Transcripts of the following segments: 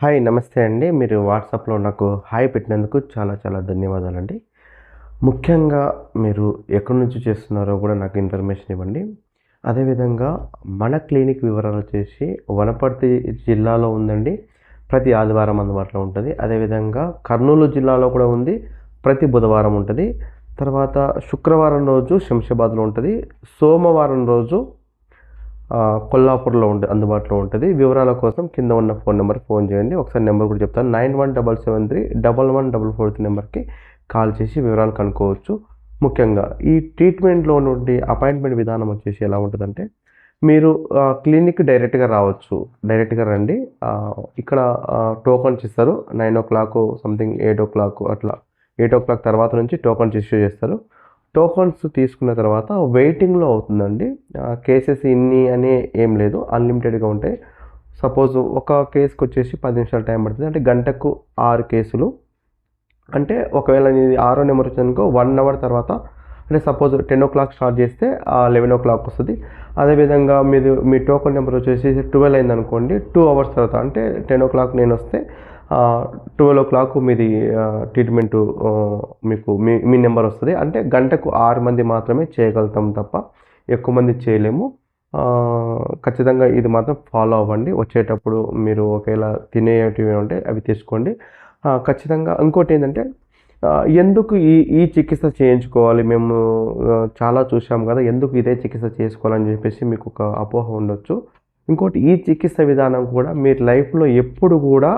Hi నమస్తే అండి. మీరు వాట్సాప్లో నాకు హాయ్ పెట్టినందుకు చాలా చాలా ధన్యవాదాలండి. ముఖ్యంగా మీరు ఎక్కడి నుంచి చేస్తున్నారో కూడా నాకు ఇన్ఫర్మేషన్ ఇవ్వండి. అదేవిధంగా మన క్లినిక్ వివరాలు వచ్చేసి వనపర్తి జిల్లాలో ఉందండి. ప్రతి ఆదివారం అందుబాటులో ఉంటుంది. అదేవిధంగా కర్నూలు జిల్లాలో కూడా ఉంది. ప్రతి బుధవారం ఉంటుంది. తర్వాత శుక్రవారం రోజు శంషాబాద్లో ఉంటుంది. సోమవారం రోజు కొల్లాపూర్లో ఉండే అందుబాటులో ఉంటుంది. వివరాల కోసం కింద ఉన్న ఫోన్ నెంబర్ ఫోన్ చేయండి. ఒకసారి నెంబర్ కూడా చెప్తాను. Nine one double seven three double one double four three నెంబర్కి కాల్ చేసి వివరాలు కనుక్కోవచ్చు. ముఖ్యంగా ఈ ట్రీట్మెంట్లో నుండి అపాయింట్మెంట్ విధానం వచ్చేసి ఎలా ఉంటుందంటే మీరు క్లినిక్ డైరెక్ట్గా రావచ్చు. డైరెక్ట్గా రండి. ఇక్కడ టోకన్స్ ఇస్తారు. Nine o'clock something eight o'clock అట్లా. ఎయిట్ ఓ క్లాక్ తర్వాత నుంచి టోకన్స్ ఇష్యూ చేస్తారు. టోకన్స్ తీసుకున్న తర్వాత వెయిటింగ్లో అవుతుందండి. కేసెస్ ఇన్ని అని ఏం లేదు. అన్లిమిటెడ్గా ఉంటాయి. సపోజ్ ఒక కేసుకి వచ్చేసి పది నిమిషాలు టైం పడుతుంది. అంటే గంటకు ఆరు కేసులు. అంటే ఒకవేళ ఇది ఆరో నెంబర్ వచ్చిందనుకో వన్ అవర్ తర్వాత అంటే suppose ten o'clock start చేస్తే లెవెన్ ఓ క్లాక్ వస్తుంది. అదేవిధంగా మీరు మీ టోకన్ నెంబర్ వచ్చేసి ట్వెల్వ్ అయింది అనుకోండి టూ అవర్స్ తర్వాత అంటే టెన్ ఓ క్లాక్ నేను వస్తే ట్వెల్వ్ ఓ క్లాక్ మీది ట్రీట్మెంట్ మీకు మీ మీ నెంబర్ వస్తుంది. అంటే గంటకు ఆరు మంది మాత్రమే చేయగలుగుతాం తప్ప ఎక్కువ మంది చేయలేము. ఖచ్చితంగా ఇది మాత్రం ఫాలో అవ్వండి. వచ్చేటప్పుడు మీరు ఒకవేళ తినేటివి ఉంటే అవి తీసుకోండి. ఖచ్చితంగా ఇంకోటి ఏంటంటే ఎందుకు ఈ ఈ చికిత్స చేయించుకోవాలి? మేము చాలా చూసాం కదా ఎందుకు ఇదే చికిత్స చేసుకోవాలని చెప్పేసి మీకు ఒక అపోహ ఉండొచ్చు. ఇంకోటి ఈ చికిత్స విధానం కూడా మీరు లైఫ్లో ఎప్పుడు కూడా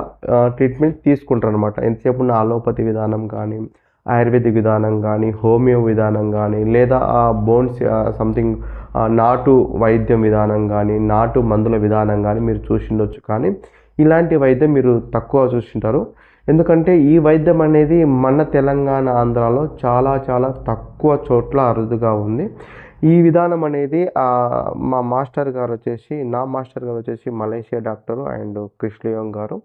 ట్రీట్మెంట్ తీసుకుంటారనమాట ఎంతసేపు ఉన్న అలోపతి విధానం కానీ ఆయుర్వేదిక్ విధానం కానీ హోమియో విధానం కానీ లేదా బోన్స్ సంథింగ్ నాటు వైద్యం విధానం కానీ నాటు మందుల విధానం కానీ మీరు చూసిండొచ్చు. కానీ ఇలాంటి వైద్యం మీరు తక్కువ చూసింటారు. ఎందుకంటే ఈ వైద్యం అనేది మన తెలంగాణ ఆంధ్రాలో చాలా చాలా తక్కువ చోట్ల అరుదుగా ఉంది. ఈ విధానం అనేది మా మాస్టర్ గారు వచ్చేసి నా మాస్టర్ గారు వచ్చేసి మలేషియా డాక్టరు అండ్ క్రిష్లియోంగ్ గారు.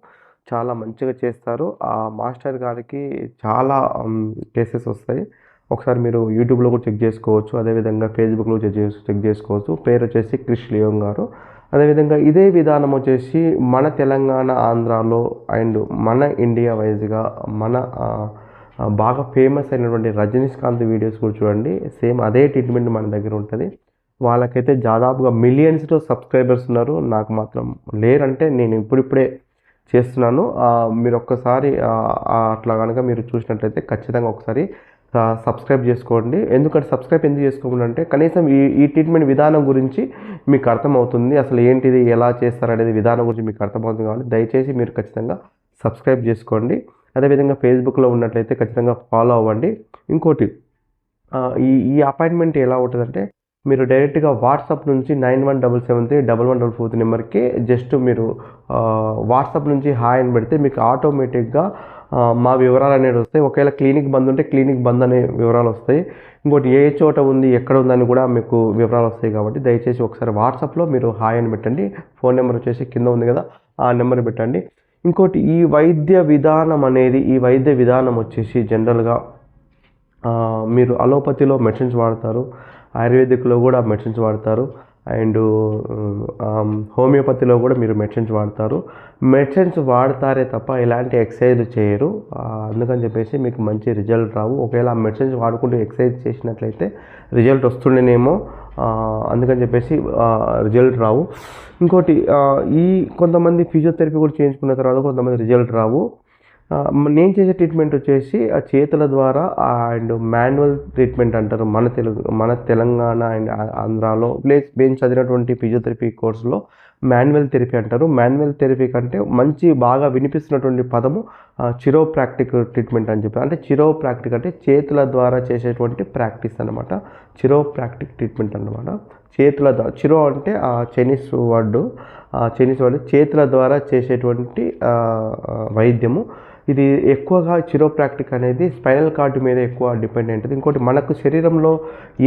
చాలా మంచిగా చేస్తారు. ఆ మాస్టర్ గారికి చాలా కేసెస్ వస్తాయి. ఒకసారి మీరు యూట్యూబ్లో కూడా చెక్ చేసుకోవచ్చు. అదేవిధంగా ఫేస్బుక్లో చెక్ చేసు చెక్ చేసుకోవచ్చు. పేరు వచ్చేసి క్రిష్ లియోంగ్ గారు. అదేవిధంగా ఇదే విధానం వచ్చేసి మన తెలంగాణ ఆంధ్రాలో అండ్ మన ఇండియా వైజ్గా మన బాగా ఫేమస్ అయినటువంటి రజనీకాంత్ వీడియోస్ కూడా చూడండి. సేమ్ అదే ట్రీట్మెంట్ మన దగ్గర ఉంటుంది. వాళ్ళకైతే దాదాపుగా మిలియన్స్లో సబ్స్క్రైబర్స్ ఉన్నారు. నాకు మాత్రం లేరంటే నేను ఇప్పుడిప్పుడే చేస్తున్నాను. మీరు ఒక్కసారి అట్లా కనుక మీరు చూసినట్లయితే ఖచ్చితంగా ఒకసారి సబ్స్క్రైబ్ చేసుకోండి. ఎందుకంటే సబ్స్క్రైబ్ ఎందుకు చేసుకోకుండా అంటే కనీసం ఈ ఈ ట్రీట్మెంట్ విధానం గురించి మీకు అర్థమవుతుంది. అసలు ఏంటిది ఎలా చేస్తారనేది విధానం గురించి మీకు అర్థమవుతుంది కాబట్టి దయచేసి మీరు ఖచ్చితంగా సబ్స్క్రైబ్ చేసుకోండి. అదేవిధంగా ఫేస్బుక్లో ఉన్నట్లయితే ఖచ్చితంగా ఫాలో అవ్వండి. ఇంకోటి ఈ ఈ అపాయింట్మెంట్ ఎలా ఉంటుందంటే మీరు డైరెక్ట్గా వాట్సాప్ నుంచి nine one double seven three double one double four నెంబర్కి జస్ట్ మీరు వాట్సాప్ నుంచి హాయ్ అని పెడితే మీకు ఆటోమేటిక్గా మా వివరాలు అనేవి వస్తాయి. ఒకవేళ క్లినిక్ బంద్ ఉంటే క్లినిక్ బంద్ అనే వివరాలు వస్తాయి. ఇంకోటి ఏ చోట ఉంది ఎక్కడ ఉందని కూడా మీకు వివరాలు వస్తాయి కాబట్టి దయచేసి ఒకసారి వాట్సాప్లో మీరు హాయ్ అని పెట్టండి. ఫోన్ నెంబర్ వచ్చేసి కింద ఉంది కదా ఆ నెంబర్ పెట్టండి. ఇంకోటి ఈ వైద్య విధానం అనేది ఈ వైద్య విధానం వచ్చేసి జనరల్గా మీరు అలోపతిలో మెడిసిన్స్ వాడతారు ఆయుర్వేదిక్లో కూడా మెడిసిన్స్ వాడతారు అండ్ హోమియోపతిలో కూడా మీరు మెడిసిన్స్ వాడతారు. మెడిసిన్స్ వాడతారే తప్ప ఎలాంటి ఎక్సర్సైజ్ చేయరు. అందుకని చెప్పేసి మీకు మంచి రిజల్ట్ రావు. ఒకవేళ ఆ మెడిసిన్స్ వాడుకుంటూ ఎక్సర్సైజ్ చేసినట్లయితే రిజల్ట్ వస్తుండేనేమో. అందుకని చెప్పేసి రిజల్ట్ రావు. ఇంకోటి ఈ కొంతమంది ఫిజియోథెరపీ కూడా చేయించుకున్న తర్వాత కొంతమంది రిజల్ట్ రావు. నేను చేసే ట్రీట్మెంట్ వచ్చేసి ఆ చేతుల ద్వారా అండ్ మాన్యువల్ ట్రీట్మెంట్ అంటారు మన తెలుగు మన తెలంగాణ అండ్ ఆంధ్రాలో. ప్లేస్ మేము చదివినటువంటి ఫిజియోథెరపీ కోర్సులో మాన్యువల్ థెరపీ అంటారు. మాన్యువల్ థెరపీ కంటే మంచి బాగా వినిపిస్తున్నటువంటి పదము చిరో ప్రాక్టిక్ ట్రీట్మెంట్ అని చెప్పి. అంటే చిరో ప్రాక్టిక్ అంటే చేతుల ద్వారా చేసేటువంటి ప్రాక్టీస్ అనమాట చిరో ప్రాక్టిక్ ట్రీట్మెంట్ అన్నమాట. చేతుల ద్వారా చిరో అంటే ఆ చైనీస్ వర్డ్ ఆ చైనీస్ వర్డ్ చేతుల ద్వారా చేసేటువంటి వైద్యము. ఇది ఎక్కువగా చిరోప్రాక్టిక్ అనేది స్పైనల్ కార్డు మీద ఎక్కువ డిపెండెంట్ ఇంకోటి మనకు శరీరంలో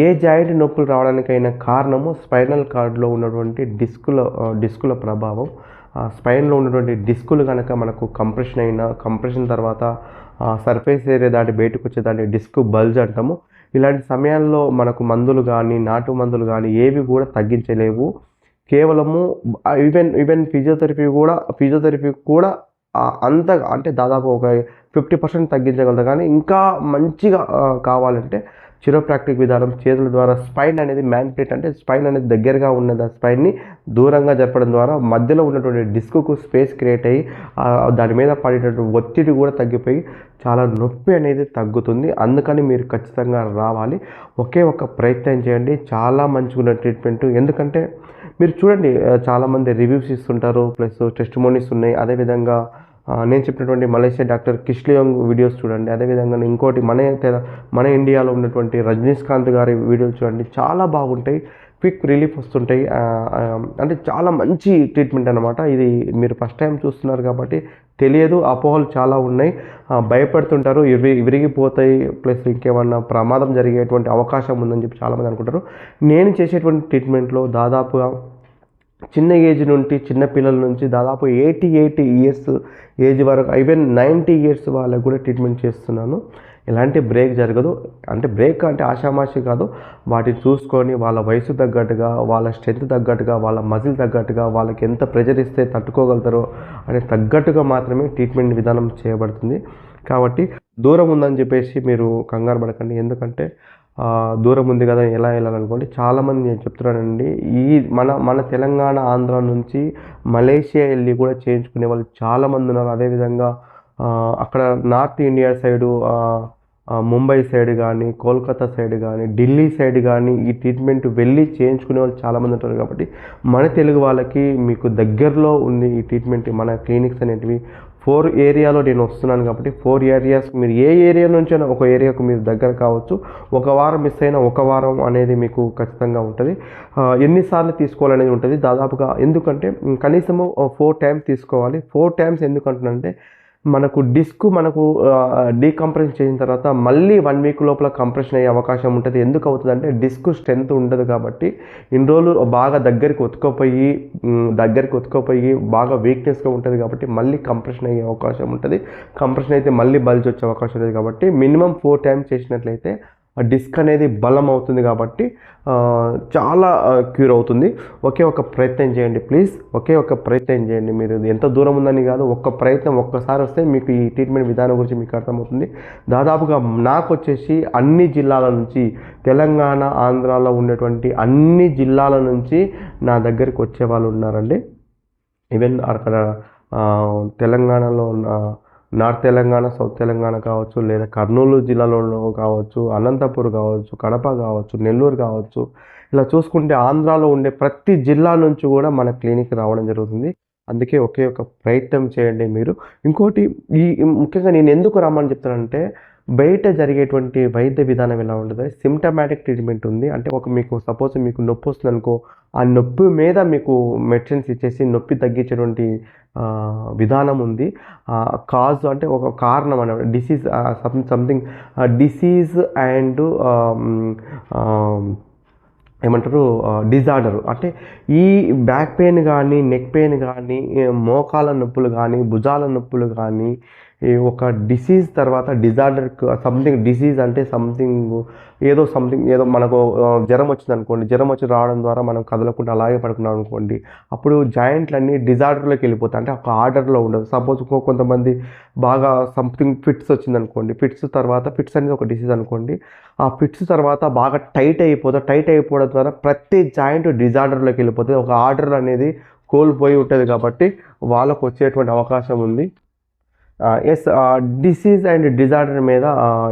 ఏ జాయింట్ నొప్పులు రావడానికైనా కారణము స్పైనల్ కార్డులో ఉన్నటువంటి డిస్కుల డిస్కుల ప్రభావం. ఆ స్పైన్లో ఉన్నటువంటి డిస్కులు కనుక మనకు కంప్రెషన్ అయినా కంప్రెషన్ తర్వాత సర్ఫేస్ ఏరియా దాటి బయటకు వచ్చే దాన్ని డిస్క్ బల్జ్ అంటాము. ఇలాంటి సమయాల్లో మనకు మందులు కానీ నాటు మందులు కానీ ఏవి కూడా తగ్గించలేవు. కేవలము ఈవెన్ ఈవెన్ ఫిజియోథెరపీ కూడా ఫిజియోథెరపీ కూడా అంత అంటే దాదాపు ఒక ఫిఫ్టీ పర్సెంట్ తగ్గించగలదు కానీ ఇంకా మంచిగా కావాలంటే చిరోప్రాక్టిక్ విధానం చేతుల ద్వారా స్పైన్ అనేది మ్యాన్ప్లేట్ అంటే స్పైన్ అనేది దగ్గరగా ఉన్నది ఆ స్పైన్ని దూరంగా జరపడం ద్వారా మధ్యలో ఉన్నటువంటి డిస్క్కు స్పేస్ క్రియేట్ అయ్యి దాని మీద పడేటటువంటి ఒత్తిడి కూడా తగ్గిపోయి చాలా నొప్పి అనేది తగ్గుతుంది. అందుకని మీరు ఖచ్చితంగా రావాలి. ఒకే ఒక ప్రయత్నం చేయండి. చాలా మంచిగా ట్రీట్మెంట్. ఎందుకంటే మీరు చూడండి చాలామంది రివ్యూస్ ఇస్తుంటారు ప్లస్ టెస్ట్ మోనీస్ ఉన్నాయి. అదేవిధంగా నేను చెప్పినటువంటి మలేషియా డాక్టర్ కిష్లియోంగ్ వీడియోస్ చూడండి. అదేవిధంగా ఇంకోటి మన మన ఇండియాలో ఉన్నటువంటి రజనీకాంత్ గారి వీడియోలు చూడండి. చాలా బాగుంటాయి. క్విక్ రిలీఫ్ వస్తుంటాయి. అంటే చాలా మంచి ట్రీట్మెంట్ అనమాట ఇది మీరు ఫస్ట్ టైం చూస్తున్నారు కాబట్టి తెలియదు. అపోహలు చాలా ఉన్నాయి. భయపడుతుంటారు. ఇవి విరిగిపోతాయి. ప్లస్ ఇంకేమన్నా ప్రమాదం జరిగేటువంటి అవకాశం ఉందని చెప్పి చాలామంది అనుకుంటారు. నేను చేసేటువంటి ట్రీట్మెంట్లో దాదాపుగా చిన్న ఏజ్ నుండి చిన్న పిల్లల నుంచి దాదాపు ఎయిటీ ఎయిటీ ఇయర్స్ ఏజ్ వరకు ఈవెన్ నైంటీ ఇయర్స్ వాళ్ళకు కూడా ట్రీట్మెంట్ చేస్తున్నాను. ఎలాంటి బ్రేక్ జరగదు. అంటే బ్రేక్ అంటే ఆషామాషి కాదు. వాటిని చూసుకొని వాళ్ళ వయసు తగ్గట్టుగా వాళ్ళ స్ట్రెంత్ తగ్గట్టుగా వాళ్ళ మజిల్ తగ్గట్టుగా వాళ్ళకి ఎంత ప్రెజర్ ఇస్తే తట్టుకోగలుగుతారో అనే తగ్గట్టుగా మాత్రమే ట్రీట్మెంట్ విధానం చేయబడుతుంది. కాబట్టి దూరం ఉందని చెప్పేసి మీరు కంగారు పడకండి. ఎందుకంటే దూరం ఉంది కదా ఎలా వెళ్ళాలనుకోండి. చాలామంది నేను చెప్తున్నానండి ఈ మన మన తెలంగాణ ఆంధ్ర నుంచి మలేషియా వెళ్ళి కూడా చేయించుకునే వాళ్ళు చాలామంది ఉన్నారు. అదేవిధంగా అక్కడ north India side Mumbai side కానీ కోల్కతా సైడ్ కానీ ఢిల్లీ సైడ్ కానీ ఈ ట్రీట్మెంట్ వెళ్ళి చేయించుకునే వాళ్ళు చాలామంది ఉంటారు కాబట్టి మన తెలుగు వాళ్ళకి మీకు దగ్గరలో ఉంది ఈ ట్రీట్మెంట్ మన క్లినిక్స్ అనేటివి ఫోర్ ఏరియాలో నేను వస్తున్నాను కాబట్టి ఫోర్ ఏరియాస్ మీరు ఏ ఏరియా నుంచైనా ఒక ఏరియాకు మీరు దగ్గర కావచ్చు. ఒక వారం మిస్ అయినా ఒక వారం అనేది మీకు ఖచ్చితంగా ఉంటుంది. ఎన్నిసార్లు తీసుకోవాలనేది ఉంటుంది. దాదాపుగా ఎందుకంటే కనీసము ఫోర్ టైమ్స్ తీసుకోవాలి. ఫోర్ టైమ్స్ ఎందుకంటున్నానంటే మనకు డిస్క్ మనకు డీకంప్రెషన్ చేసిన తర్వాత మళ్ళీ వన్ వీక్ లోపల కంప్రెషన్ అయ్యే అవకాశం ఉంటుంది. ఎందుకు అవుతుంది అంటే డిస్క్ స్ట్రెంత్ ఉండదు కాబట్టి ఇన్ని రోజులు బాగా దగ్గరికి ఒత్తుకోపోయి దగ్గరికి ఒత్తుకోపోయి బాగా వీక్నెస్గా ఉంటుంది కాబట్టి మళ్ళీ కంప్రెషన్ అయ్యే అవకాశం ఉంటుంది. కంప్రెషన్ అయితే మళ్ళీ బల్జ్ వచ్చే అవకాశం ఉంటుంది కాబట్టి మినిమం ఫోర్ టైమ్స్ చేసినట్లయితే డిస్క్ అనేది బలం అవుతుంది కాబట్టి చాలా క్యూర్ అవుతుంది. ఒకే ఒక ప్రయత్నం చేయండి ప్లీజ్. ఒకే ఒక ప్రయత్నం చేయండి. మీరు ఎంత దూరం ఉందని కాదు ఒక్క ప్రయత్నం ఒక్కసారి వస్తే మీకు ఈ ట్రీట్మెంట్ విధానం గురించి మీకు అర్థమవుతుంది. దాదాపుగా నాకు వచ్చేసి అన్ని జిల్లాల నుంచి తెలంగాణ ఆంధ్రాలో ఉన్నటువంటి అన్ని జిల్లాల నుంచి నా దగ్గరికి వచ్చే వాళ్ళు ఉన్నారండి. ఈవెన్ అక్కడ తెలంగాణలో ఉన్న నార్త్ తెలంగాణ సౌత్ తెలంగాణ కావచ్చు లేదా కర్నూలు జిల్లాలో కావచ్చు అనంతపూర్ కావచ్చు కడప కావచ్చు నెల్లూరు కావచ్చు. ఇలా చూసుకుంటే ఆంధ్రాలో ఉండే ప్రతి జిల్లా నుంచి కూడా మన క్లినిక్ రావడం జరుగుతుంది. అందుకే ఒకే ఒక ప్రయత్నం చేయండి మీరు. ఇంకోటి ఈ ముఖ్యంగా నేను ఎందుకు రమ్మని చెప్తానంటే బయట జరిగేటువంటి వైద్య విధానం ఎలా ఉంటుంది? సిమ్టమాటిక్ ట్రీట్మెంట్ ఉంది. అంటే ఒక మీకు సపోజ్ మీకు నొప్పి వస్తుంది అనుకో ఆ నొప్పి మీద మీకు మెడిసిన్స్ ఇచ్చేసి నొప్పి తగ్గించేటువంటి విధానం ఉంది. కాజ్ అంటే ఒక కారణం అన్నమాట డిసీజ్ సంథింగ్ డిసీజ్ అండ్ ఏమంటారు డిజార్డర్ అంటే ఈ బ్యాక్ పెయిన్ కానీ నెక్ పెయిన్ కానీ మోకాల నొప్పులు కానీ భుజాల నొప్పులు కానీ ఈ ఒక డిసీజ్ తర్వాత డిజార్డర్ సంథింగ్ డిసీజ్ అంటే సంథింగ్ ఏదో సంథింగ్ ఏదో మనకు జ్వరం వచ్చింది అనుకోండి జ్వరం వచ్చి రావడం ద్వారా మనం కదలకుండా అలాగే పడుకున్నాం అనుకోండి అప్పుడు జాయింట్లన్నీ డిజార్డర్లోకి వెళ్ళిపోతాయి. అంటే ఒక ఆర్డర్లో ఉండదు. సపోజ్ కొంతమంది బాగా సంథింగ్ ఫిట్స్ వచ్చింది అనుకోండి ఫిట్స్ తర్వాత ఫిట్స్ అనేది ఒక డిసీజ్ అనుకోండి ఆ ఫిట్స్ తర్వాత బాగా టైట్ అయిపోతుంది టైట్ అయిపోవడం ద్వారా ప్రతి జాయింట్ డిజార్డర్లోకి వెళ్ళిపోతుంది ఒక ఆర్డర్ అనేది కోల్పోయి ఉంటుంది కాబట్టి వాళ్ళకు వచ్చేటువంటి అవకాశం ఉంది. ఎస్ డిసీజ్ అండ్ డిజార్డర్ మీద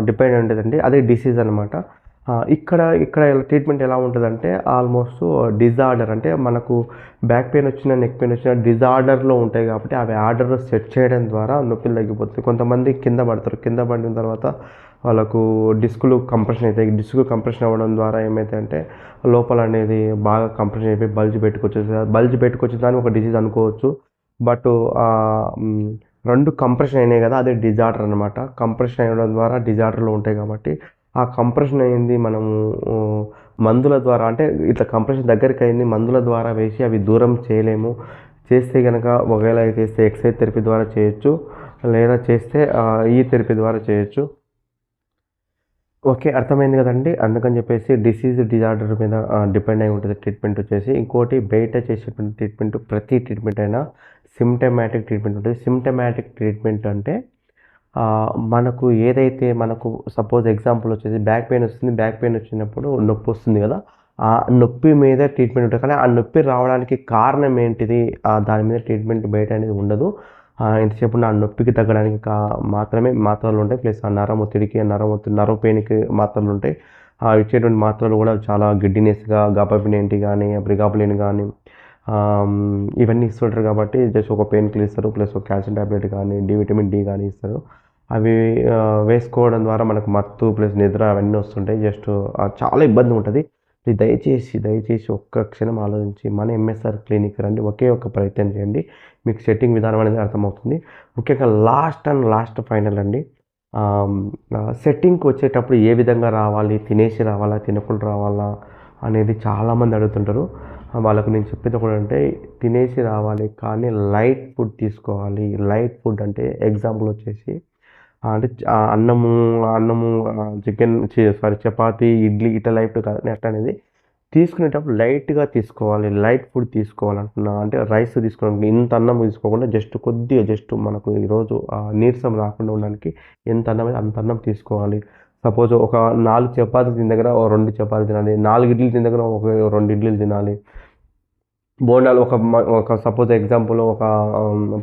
డిపెండ్ ఉంటుందండి అదే డిసీజ్ అనమాట ఇక్కడ ఇక్కడ ట్రీట్మెంట్ ఎలా ఉంటుందంటే ఆల్మోస్ట్ డిజార్డర్ అంటే మనకు బ్యాక్ పెయిన్ వచ్చిన నెక్ పెయిన్ వచ్చిన డిజార్డర్లో ఉంటాయి కాబట్టి అవి ఆర్డర్ సెట్ చేయడం ద్వారా నొప్పులు తగ్గిపోతుంది. కొంతమంది కింద పడతారు. కింద పడిన తర్వాత వాళ్ళకు డిస్కులు కంప్రెషన్ అవుతాయి డిస్క్ కంప్రెషన్ అవ్వడం ద్వారా ఏమైతే లోపల అనేది బాగా కంప్రెషన్ అయిపోయి బల్జ్ పెట్టుకొచ్చేది బల్జ్ పెట్టుకొచ్చే దాన్ని ఒక డిసీజ్ అనుకోవచ్చు. బట్ రెండు కంప్రెషన్ అయినాయి కదా అదే డిజార్డర్ అనమాట కంప్రెషన్ అయ్యడం ద్వారా డిజార్డర్లు ఉంటాయి కాబట్టి ఆ కంప్రెషన్ అయింది మనము మందుల ద్వారా అంటే ఇట్లా కంప్రెషన్ దగ్గరికి అయింది మందుల ద్వారా వేసి అవి దూరం చేయలేము. చేస్తే కనుక ఒకవేళ చేస్తే ఎక్సైజ్ థెరపీ ద్వారా చేయొచ్చు లేదా చేస్తే ఈ థెరపీ ద్వారా చేయొచ్చు. ఓకే అర్థమైంది కదండి? అందుకని చెప్పేసి డిసీజ్ డిజార్డర్ మీద డిపెండ్ అయి ఉంటుంది ట్రీట్మెంట్ వచ్చేసి. ఇంకోటి బయట చేసేటువంటి ట్రీట్మెంట్ ప్రతి ట్రీట్మెంట్ అయినా సిమ్టమాటిక్ ట్రీట్మెంట్ ఉంటుంది. సిమ్టమాటిక్ ట్రీట్మెంట్ అంటే మనకు ఏదైతే మనకు సపోజ్ ఎగ్జాంపుల్ వచ్చేసి బ్యాక్ పెయిన్ వస్తుంది. బ్యాక్ పెయిన్ వచ్చినప్పుడు నొప్పి వస్తుంది కదా. ఆ నొప్పి మీద ట్రీట్మెంట్ ఉంటుంది. కానీ ఆ నొప్పి రావడానికి కారణం ఏంటిది? ఆ దాని మీద ట్రీట్మెంట్ బయట అనేది ఉండదు. ఎంతసేపు నా నొప్పికి తగ్గడానికి కా మాత్రమే మాత్రలు ఉంటాయి. ప్లస్ ఆ నరం ఒత్తిడికి నరం ఒత్తిడి నరం పెయిన్కి మాత్రలు ఉంటాయి. ఆ ఇచ్చేటువంటి మాత్రలు కూడా చాలా గిడ్డినెస్గా గబపినేంటి కానీ బ్రిగాపులిన్ కానీ ఇవన్నీ ఇస్తుంటారు కాబట్టి జస్ట్ ఒక పెయిన్ కిల్ ఇస్తారు ప్లస్ ఒక క్యాల్షియం టాబ్లెట్ కానీ డి విటమిన్ డి కానీ ఇస్తారు. అవి వేసుకోవడం ద్వారా మనకు మత్తు ప్లస్ నిద్ర అవన్నీ వస్తుంటాయి. జస్ట్ చాలా ఇబ్బంది ఉంటుంది. దయచేసి దయచేసి ఒక్క క్షణం ఆలోచించి మన ఎంఎస్ఆర్ క్లినిక్ రండి. ఒకే ఒక ప్రయత్నం చేయండి. మీకు సెట్టింగ్ విధానం అనేది అర్థమవుతుంది. ముఖ్యంగా లాస్ట్ అండ్. లాస్ట్ ఫైనల్ అండి సెట్టింగ్కి వచ్చేటప్పుడు ఏ విధంగా రావాలి తినేసి రావాలా తినకుండా రావాలా అనేది చాలామంది అడుగుతుంటారు. వాళ్ళకు నేను చెప్పేది ఒకటంటే అంటే తినేసి రావాలి కానీ లైట్ ఫుడ్ తీసుకోవాలి. లైట్ ఫుడ్ అంటే ఎగ్జాంపుల్ వచ్చేసి అంటే అన్నము అన్నము చికెన్ సారీ చపాతి ఇడ్లీ ఇట్లా లైట్ కాదు అట్లా అనేది తీసుకునేటప్పుడు లైట్గా తీసుకోవాలి లైట్ ఫుడ్ తీసుకోవాలంటున్నా. అంటే రైస్ తీసుకోవడానికి ఇంత అన్నం తీసుకోకుండా జస్ట్ కొద్దిగా జస్ట్ మనకు ఈరోజు నీరసం రాకుండా ఉండడానికి ఎంత అన్నం అయితే అంత అన్నం తీసుకోవాలి. సపోజ్ ఒక నాలుగు చపాతీలు తిన దగ్గర ఓ రెండు చపాతీలు తినాలి నాలుగు ఇడ్లీలు తిన దగ్గర ఒక రెండు ఇడ్లీలు తినాలి. బోండాలు ఒక ఒక సపోజ్ ఎగ్జాంపుల్ ఒక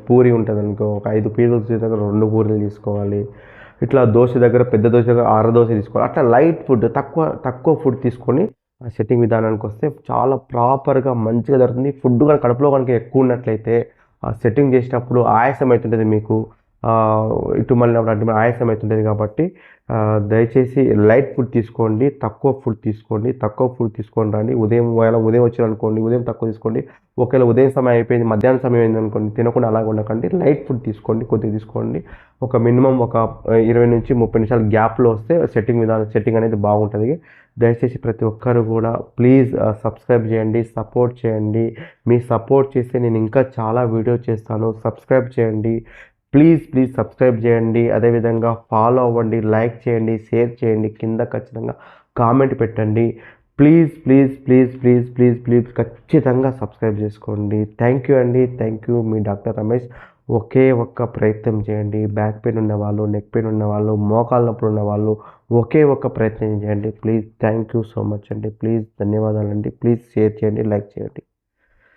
పూరి ఉంటుంది అనుకో ఒక ఐదు పీసులు తిన దగ్గర రెండు పూరీలు తీసుకోవాలి. ఇట్లా దోశ దగ్గర పెద్ద దోశ దగ్గర ఆర దోశ తీసుకోవాలి. అట్లా లైట్ ఫుడ్ తక్కువ తక్కువ ఫుడ్ తీసుకొని ఆ సెట్టింగ్ విధానానికి వస్తే చాలా ప్రాపర్గా మంచిగా జరుగుతుంది. ఫుడ్ కానీ కడుపులో కనుక ఎక్కువ ఉన్నట్లయితే ఆ సెట్టింగ్ చేసేటప్పుడు ఆయాసం అవుతుంటుంది మీకు. ఇటు మళ్ళీ ఆయాసం అవుతుంటుంది కాబట్టి దయచేసి లైట్ ఫుడ్ తీసుకోండి తక్కువ ఫుడ్ తీసుకోండి తక్కువ ఫుడ్ తీసుకోండి రండి. ఉదయం ఒకవేళ ఉదయం వచ్చారనుకోండి ఉదయం తక్కువ తీసుకోండి. ఒకవేళ ఉదయం సమయం అయిపోయింది మధ్యాహ్నం సమయం అయింది అనుకోండి తినకుండా అలాగ ఉండకండి. లైట్ ఫుడ్ తీసుకోండి కొద్దిగా తీసుకోండి. ఒక మినిమం ఒక ఇరవై నుంచి ముప్పై నిమిషాలు గ్యాప్లో వస్తే సెట్టింగ్ విధానం సెట్టింగ్ అనేది బాగుంటుంది. దయచేసి ప్రతి ఒక్కరు కూడా ప్లీజ్ సబ్స్క్రైబ్ చేయండి సపోర్ట్ చేయండి. మీ సపోర్ట్ చేస్తే నేను ఇంకా చాలా వీడియో చేస్తాను. సబ్స్క్రైబ్ చేయండి. ప్లీజ్ ప్లీజ్ సబ్స్క్రైబ్ చేయండి. అదేవిధంగా ఫాలో అవ్వండి లైక్ చేయండి షేర్ చేయండి. కింద ఖచ్చితంగా కామెంట్ పెట్టండి. Please please please please please please ఖచ్చితంగా సబ్స్క్రైబ్ చేసుకోండి. థ్యాంక్ యూ అండి. థ్యాంక్ యూ మీ డాక్టర్ రమేష్. ఒకే ఒక్క ప్రయత్నం చేయండి. బ్యాక్ పెయిన్ ఉన్నవాళ్ళు నెక్ పెయిన్ ఉన్నవాళ్ళు మోకాళ్ళ నొప్పులు ఉన్నవాళ్ళు ఒకే ఒక్క ప్రయత్నం చేయండి. Please thank you so much అండి. ప్లీజ్ ధన్యవాదాలండి. ప్లీజ్ షేర్ చేయండి లైక్ చేయండి.